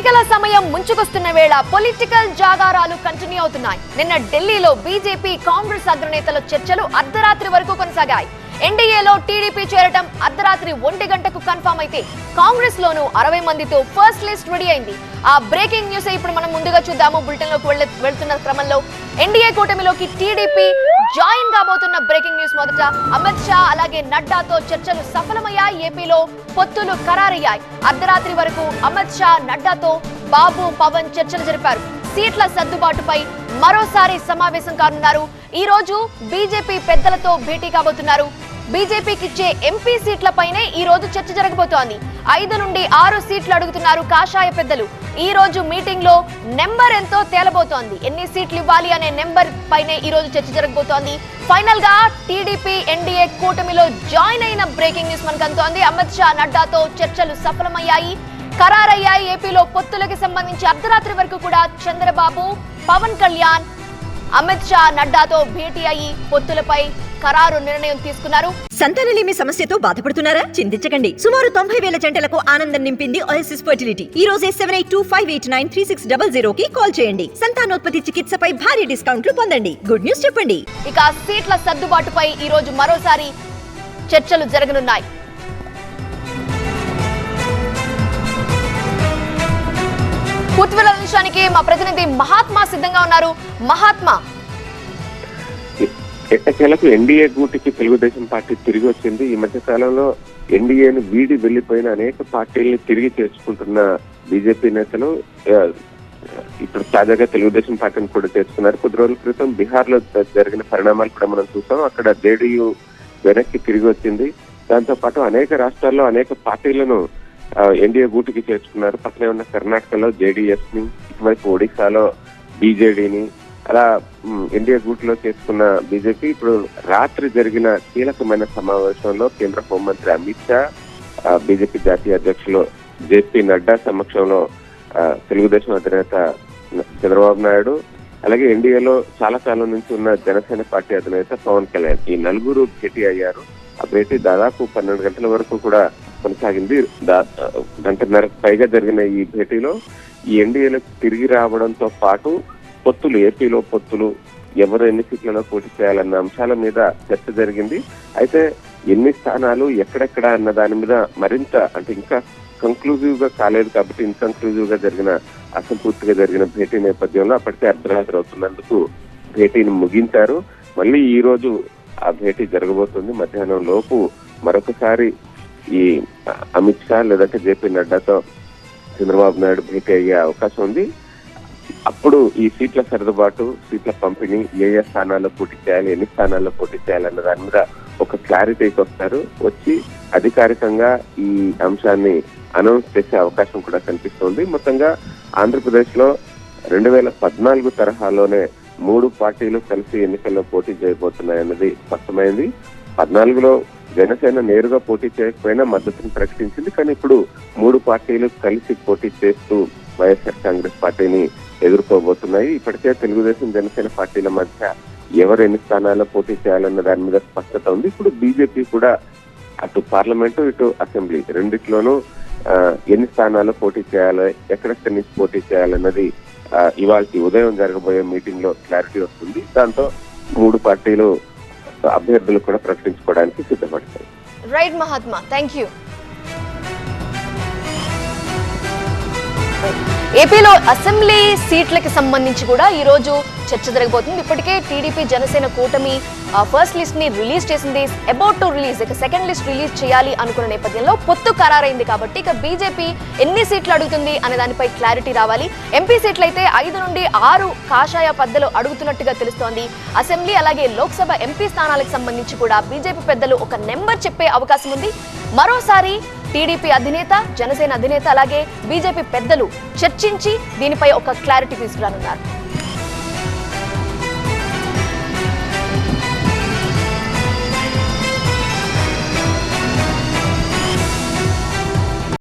ఎన్నికల సమయం ముంచుకొస్తున్న వేళ పొలిటికల్ జాగారాలు కంటిన్యూ అవుతున్నాయి. నిన్న ఢిల్లీలో బీజేపీ కాంగ్రెస్ అగ్రనేతల చర్చలు అర్ధరాత్రి వరకు కొనసాగాయి. ఎన్డీఏలో టీడీపీ చేరటం అర్ధరాత్రి ఒంటి గంటకు కన్ఫర్మ్ అయితే కాంగ్రెస్ లోను అరవై మందితో ఫస్ట్ లిస్ట్ రెడీ అయింది. ఆ బ్రేకింగ్ న్యూస్ ఇప్పుడు మనం ముందుగా చూద్దాము. బులెటిన్లోకి వెళ్తున్న క్రమంలో ఎన్డీఏ కూటమిలోకి టీడీపీ జాయిన్ కాబోతున్న బ్రేకింగ్ న్యూస్ మొదట. అమిత్ షా అలాగే నడ్డాతో చర్చలు సఫలమయ్యాయి. ఏపీలో పొత్తులు ఖరారయ్యాయి. అర్ధరాత్రి వరకు అమిత్ షా నడ్డాతో బాబు పవన్ చర్చలు జరిపారు. సీట్ల సర్దుబాటుపై మరోసారి సమావేశం కానున్నారు. ఈ రోజు బీజేపీ పెద్దలతో భేటీ కాబోతున్నారు. బీజేపీకి ఇచ్చే ఎంపీ సీట్లపైనే ఈ రోజు చర్చ జరగబోతోంది. ఐదు నుండి ఆరు సీట్లు అడుగుతున్నారు కాషాయ పెద్దలు. ఈ రోజు మీటింగ్లో నెంబర్ ఎంతో తేలబోతోంది. ఎన్ని సీట్లు ఇవ్వాలి అనే నెంబర్ పైనే ఈ రోజు చర్చ జరగబోతోంది. ఫైనల్గా టీడీపీ ఎన్డీఏ కూటమిలో జాయిన్ అయిన బ్రేకింగ్ న్యూస్ మనకు అందుతోంది అమిత్ షా నడ్డాతో చర్చలు సఫలమయ్యాయి. ఖరారయ్యాయి. ఏపీలో పొత్తులకు సంబంధించి అర్ధరాత్రి వరకు కూడా చంద్రబాబు పవన్ కళ్యాణ్ అమిత్ షా నడ్డాతో భేటీ అయ్యి పొత్తులపై ఖరారు నిర్ణయం తీసుకున్నారు. సంతానలేమి సమస్యతో బాధపడుతున్నారా? చింతించకండి. సుమారు తొంభై వేల జంటలకు ఆనందం నింపింది ఓఎస్ఎస్ ఫర్టిలిటీ ఈ రోజే seven eight two five eight nine three six double zero కి కాల్ చేయండి. సంతానోత్పత్తి చికిత్సపై భారీ డిస్కౌంట్లు పొందండి. గుడ్ న్యూస్ చెప్పండి. ఇక సీట్ల సర్దుబాటుపై ఈ రోజు మరోసారి చర్చలు జరగనున్నాయి. వివరాల అంశానికి మా ప్రతినిధి మహాత్మా సిద్ధంగా ఉన్నారు. మహాత్మా ఎట్టకేలకు ఎన్డీఏ గూటికి తెలుగుదేశం పార్టీ తిరిగి వచ్చింది. ఈ మధ్య కాలంలో ఎన్డీఏను వీడి వెళ్ళిపోయిన అనేక పార్టీల్ని తిరిగి చేర్చుకుంటున్న బీజేపీ నేతలు ఇప్పుడు తాజాగా తెలుగుదేశం పార్టీని కూడా చేర్చుకున్నారు. కొద్ది రోజుల క్రితం బీహార్లో జరిగిన పరిణామాలు కూడా మనం చూసాం. అక్కడ జేడీయూ వెనక్కి తిరిగి వచ్చింది. దాంతో పాటు అనేక రాష్ట్రాల్లో అనేక పార్టీలను ఎన్డీఏ గూటికి చేర్చుకున్నారు. పక్కనే ఉన్న కర్ణాటకలో జేడీఎస్ని ఇటువైపు ఒడిశాలో బీజేడీని అలా ఎన్డీఏ గూట్లో చేసుకున్న బీజేపీ ఇప్పుడు రాత్రి జరిగిన కీలకమైన సమావేశంలో కేంద్ర హోంమంత్రి అమిత్ షా బీజేపీ జాతీయ అధ్యక్షులు జేపీ నడ్డా సమక్షంలో తెలుగుదేశం అధినేత చంద్రబాబు నాయుడు అలాగే ఎన్డీఏలో చాలా కాలం నుంచి ఉన్న జనసేన పార్టీ అధినేత పవన్ కళ్యాణ్. ఈ నలుగురు భేటీ అయ్యారు. ఆ భేటీ దాదాపు పన్నెండు గంటల వరకు కూడా కొనసాగింది. గంటన్నరకు పైగా జరిగిన ఈ భేటీలో ఈ ఎన్డీఏలకు తిరిగి రావడంతో పాటు పొత్తులు ఏపీలో పొత్తులు ఎవరు ఎన్ని సీట్లలో పోటీ చేయాలన్న అంశాల మీద చర్చ జరిగింది. అయితే ఎన్ని స్థానాలు ఎక్కడెక్కడ అన్న దాని మీద మరింత అంటే ఇంకా కంక్లూజివ్గా కాలేదు కాబట్టి ఇన్కంక్లూజివ్గా జరిగిన అసంపూర్తిగా జరిగిన భేటీ నేపథ్యంలో అప్పటికే అర్ధరాత్రి అవుతున్నందుకు భేటీని ముగించారు. మళ్ళీ ఈ రోజు ఆ భేటీ జరగబోతుంది. మధ్యాహ్నం లోపు మరొకసారి ఈ అమిత్ షా లేదంటే జేపీ నడ్డాతో చంద్రబాబు నాయుడు భేటీ అయ్యే అవకాశం ఉంది. అప్పుడు ఈ సీట్ల సర్దుబాటు సీట్ల పంపిణీ ఏ ఏ స్థానాల్లో పోటీ చేయాలి ఎన్ని స్థానాల్లో పోటీ చేయాలన్న దాని మీద ఒక క్లారిటీకి వస్తారు. వచ్చి అధికారికంగా ఈ అంశాన్ని అనౌన్స్ చేసే అవకాశం కూడా కనిపిస్తోంది. మొత్తంగా ఆంధ్రప్రదేశ్లో రెండు వేల పద్నాలుగు తరహాలోనే మూడు పార్టీలు కలిసి ఎన్నికల్లో పోటీ చేయబోతున్నాయన్నది స్పష్టమైంది. పద్నాలుగులో జనసేన నేరుగా పోటీ చేయకపోయినా మద్దతుని ప్రకటించింది. కానీ ఇప్పుడు మూడు పార్టీలు కలిసి పోటీ చేస్తూ వైఎస్ఆర్ కాంగ్రెస్ పార్టీని ఎదుర్కోబోతున్నాయి. ఇప్పటికే తెలుగుదేశం జనసేన పార్టీల మధ్య ఎవరు ఎన్ని స్థానాల్లో పోటీ చేయాలన్న దాని మీద స్పష్టత ఉంది. ఇప్పుడు బీజేపీ కూడా అటు పార్లమెంటు ఇటు అసెంబ్లీ రెండిట్లోనూ ఎన్ని స్థానాల్లో పోటీ చేయాలి ఎక్కడెక్కడి నుంచి పోటీ చేయాలన్నది ఇవాళ ఉదయం జరగబోయే మీటింగ్లో క్లారిటీ వస్తుంది. దాంతో మూడు పార్టీలు అభ్యర్థులు కూడా ప్రకటించుకోవడానికి సిద్ధపడతాయి. రైట్ మహాత్మా థ్యాంక్ యూ ఏపీలో అసెంబ్లీ సీట్లకి సంబంధించి కూడా ఈ రోజు చర్చ జరగబోతుంది. ఇప్పటికే టీడీపీ జనసేన కూటమి ఫస్ట్ లిస్ట్ని రిలీజ్ చేసింది. అబౌట్ టు రిలీజ్ ఇక సెకండ్ లిస్ట్ రిలీజ్ చేయాలి అనుకున్న నేపథ్యంలో పొత్తు ఖరారైంది కాబట్టి ఇక బీజేపీ ఎన్ని సీట్లు అడుగుతుంది అనే దానిపై క్లారిటీ రావాలి. ఎంపీ సీట్లు అయితే ఐదు నుండి ఆరు కాషాయ పద్దలు అడుగుతున్నట్టుగా తెలుస్తోంది. అసెంబ్లీ అలాగే లోక్సభ ఎంపీ స్థానాలకు సంబంధించి కూడా బీజేపీ పెద్దలు ఒక నెంబర్ చెప్పే అవకాశం ఉంది. మరోసారి టీడీపీ అధినేత జనసేన అధినేత అలాగే బీజేపీ పెద్దలు చర్చించి దీనిపై ఒక క్లారిటీ తీసుకురానున్నారు.